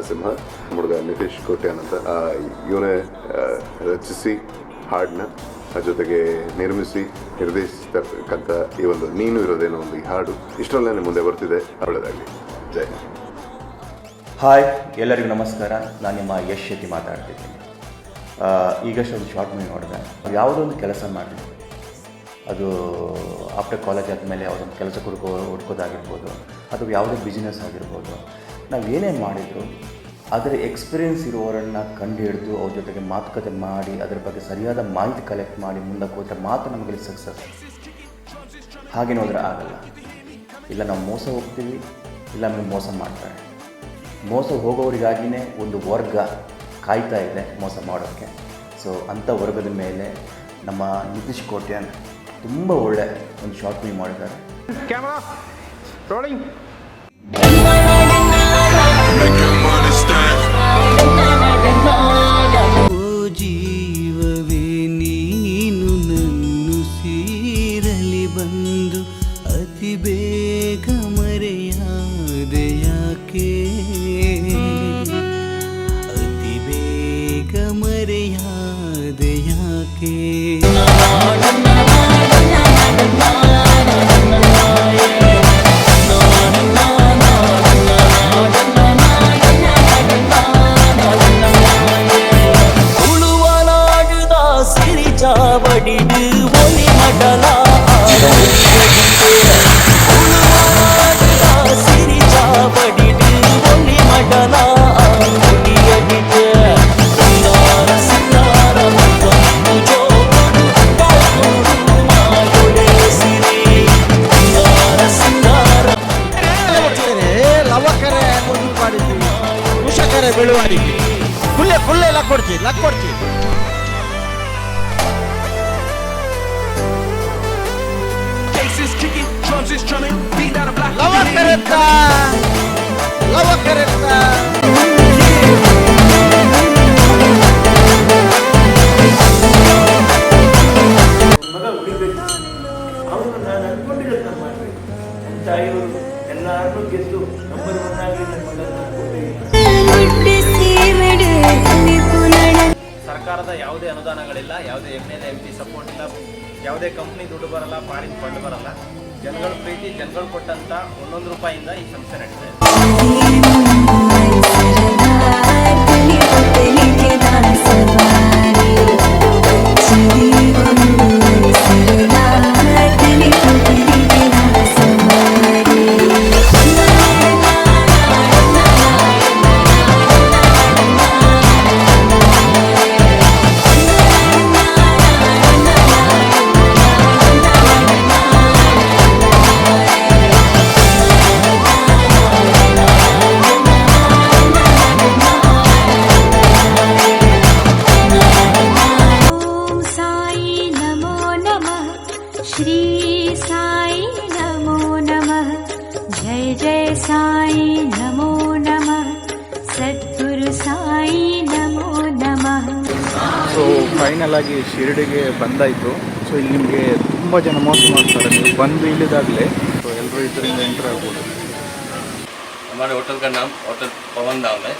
ಸಿಂಹ ಹುಡುಗ ನಿತೀಶ್ ಕೋಟ್ಯಾನ್ ಅಂತ ಇವನೇ ರಚಿಸಿ ಹಾಡನ್ನ ಜೊತೆಗೆ ನಿರ್ಮಿಸಿ ನಿರ್ದೇಶಿಸ್ತಕ್ಕಂಥ ಈ ಒಂದು ನೀನು ಇರೋದೇನೋ ಒಂದು ಈ ಹಾಡು ಇಷ್ಟರಲ್ಲೇ ಮುಂದೆ ಬರ್ತಿದೆ. ಒಳ್ಳೆಯದಾಗಲಿ ಜೈ. ಹಾಯ್ ಎಲ್ಲರಿಗೂ ನಮಸ್ಕಾರ. ನಾನು ನಿಮ್ಮ ಯಶ್ ಶೆಟ್ಟಿ ಮಾತಾಡ್ತಿದ್ದೀನಿ. ಆ, ಈಗಷ್ಟೇ ಒಂದು ಶಾರ್ಟ್ ಮೂವಿ ನೋಡಿದೆ. ಯಾವುದೋ ಒಂದು ಕೆಲಸ ಮಾಡಿದೆ ಅದು ಆಫ್ಟರ್ ಕಾಲೇಜ್ ಆದಮೇಲೆ ಯಾವುದೊಂದು ಕೆಲಸ ಹುಡ್ಕೋ ಹುಡ್ಕೋದಾಗಿರ್ಬೋದು ಅಥವಾ ಯಾವುದೇ ಬಿಸ್ನೆಸ್ ಆಗಿರ್ಬೋದು ನಾವು ಏನೇ ಮಾಡಿದ್ರು ಅದರ ಎಕ್ಸ್ಪೀರಿಯೆನ್ಸ್ ಇರುವವರನ್ನು ಕಂಡು ಹಿಡಿದು ಅವ್ರ ಜೊತೆಗೆ ಮಾತುಕತೆ ಮಾಡಿ ಅದರ ಬಗ್ಗೆ ಸರಿಯಾದ ಮಾಹಿತಿ ಕಲೆಕ್ಟ್ ಮಾಡಿ ಮುಂದಕ್ಕೆ ಹೋದರೆ ಮಾತ್ರ ನಮಗೆ ಸಕ್ಸಸ್ ಹಾಗೇನು ನೋಡಿದ್ರೆ ಆಗಲ್ಲ. ಇಲ್ಲ ನಾವು ಮೋಸ ಹೋಗ್ತೀವಿ ಇಲ್ಲ ನಮಗೆ ಮೋಸ ಮಾಡ್ತಾರೆ. ಮೋಸ ಹೋಗೋರಿಗಾಗಿಯೇ ಒಂದು ವರ್ಗ ಕಾಯ್ತಾ ಇದೆ ಮೋಸ ಮಾಡೋಕ್ಕೆ ಸೊ ಅಂಥ ವರ್ಗದ ಮೇಲೆ ನಮ್ಮ ನಿತೀಶ್ ಕೋಟ್ಯಾನ್ ತುಂಬ ಒಳ್ಳೆ ಒಂದು ಶಾರ್ಟ್ ಫಿಲ್ಮ್ ಮಾಡಿದ್ದಾರೆ. ಕ್ಯಾಮ್ರಾ. ಬಂದು ಅತಿ ಬೇಗ ಮರೆಯಾದೆ ಯಾಕೆ? ಅತಿ ಬೇಗ ಮರೆಯಾದೆ ಯಾಕೆ? ಬೆಳುವಣಿಗೆ. ಫುಲ್ಲೆ ಫುಲ್ಲೆ ಲಕ್ ಕೊಡ್ತೀವಿ ಲಕ್ ಮಾಡಿ ನಮ್ಮ ತಾಯಿಯವರು ಎಲ್ಲಾರನ್ನೂ ಗೆದ್ದು ನಂಬರ್ ಒನ್ ಆಗಿ ನನ್ನ ಮಗನ ಸರ್ಕಾರದ ಯಾವುದೇ ಅನುದಾನಗಳಿಲ್ಲ, ಯಾವುದೇ M L M P support ಇಲ್ಲ, ಯಾವುದೇ ಕಂಪ್ನಿ ದುಡ್ಡು ಬರಲ್ಲ ಫಾರಿನ್ ಫಂಡ್ ಬರಲ್ಲ. ಜನಗಳ ಪ್ರೀತಿ, ಜನಗಳು ಕೊಟ್ಟಂತ ಒಂದೊಂದು ರೂಪಾಯಿಂದ ಈ ಸಂಸ್ಥೆ ನಡೀಇದೆ श्री साई नमो नमः जय जय साई नमो नमः सद्गुरु साई नमो नमः ಸೊ ಫೈನಲ್ ಆಗಿ ಶಿರಡಿಗೆ ಬಂದಾಯಿತು ಸೊ ಇಲ್ಲಿ ನಿಮಗೆ ತುಂಬ ಜನ ಮೋಸ ಮಾಡ್ತಾರೆ ನೀವು ಬಂದು ಇಳಿದಾಗಲೇ ಸೊ ಎಲ್ಲರೂ ಇದರಿಂದ ಎಂಟರ್ ಆಗ್ಬೋದು हमारे होटल का नाम होटल पवन धाम है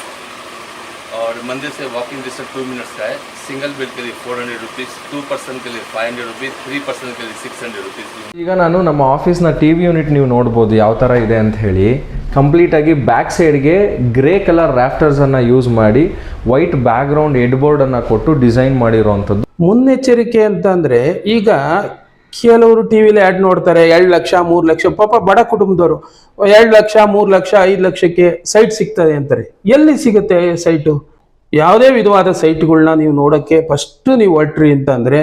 और मंदिर से वॉकिंग डिस्टेंस टू मिनट्स का है सिंगल बेड के लिए four hundred rupees two person के लिए five hundred rupees three person के लिए सिक्स हंड्रेड रुपीज़ ಈಗ ನಾನು ನಮ್ಮ ಆಫೀಸ್ನ ಟಿ ವಿ ಯೂನಿಟ್ ನೀವು ನೋಡ್ಬೋದು ಯಾವ ಥರ ಇದೆ ಅಂತ ಹೇಳಿ ಕಂಪ್ಲೀಟಾಗಿ ಬ್ಯಾಕ್ ಸೈಡ್ಗೆ ಗ್ರೇ ಕಲರ್ ರ್ಯಾಫ್ಟರ್ಸನ್ನು ಯೂಸ್ ಮಾಡಿ ವೈಟ್ ಬ್ಯಾಕ್ಗ್ರೌಂಡ್ ಹೆಡ್ಬೋರ್ಡನ್ನು ಕೊಟ್ಟು ಡಿಸೈನ್ ಮಾಡಿರೋವಂಥದ್ದು ಮುನ್ನೆಚ್ಚರಿಕೆ ಅಂತಂದ್ರೆ ಈಗ ಕೆಲವರು ಟಿ ವಿಲಿ ಆ್ಯಡ್ ನೋಡ್ತಾರೆ, ಎರಡು ಲಕ್ಷ, ಮೂರು ಲಕ್ಷ, ಪಾಪ ಬಡ ಕುಟುಂಬದವರು, ಎರಡು ಲಕ್ಷ, ಮೂರು ಲಕ್ಷ, ಐದು ಲಕ್ಷಕ್ಕೆ ಸೈಟ್ ಸಿಗ್ತದೆ ಅಂತಾರೆ. ಎಲ್ಲಿ ಸಿಗುತ್ತೆ ಸೈಟು? ಯಾವುದೇ ವಿಧವಾದ ಸೈಟ್ಗಳನ್ನ ನೀವು ನೋಡೋಕ್ಕೆ ಫಸ್ಟು ನೀವು ಹೊಟ್ರಿ ಅಂತಂದರೆ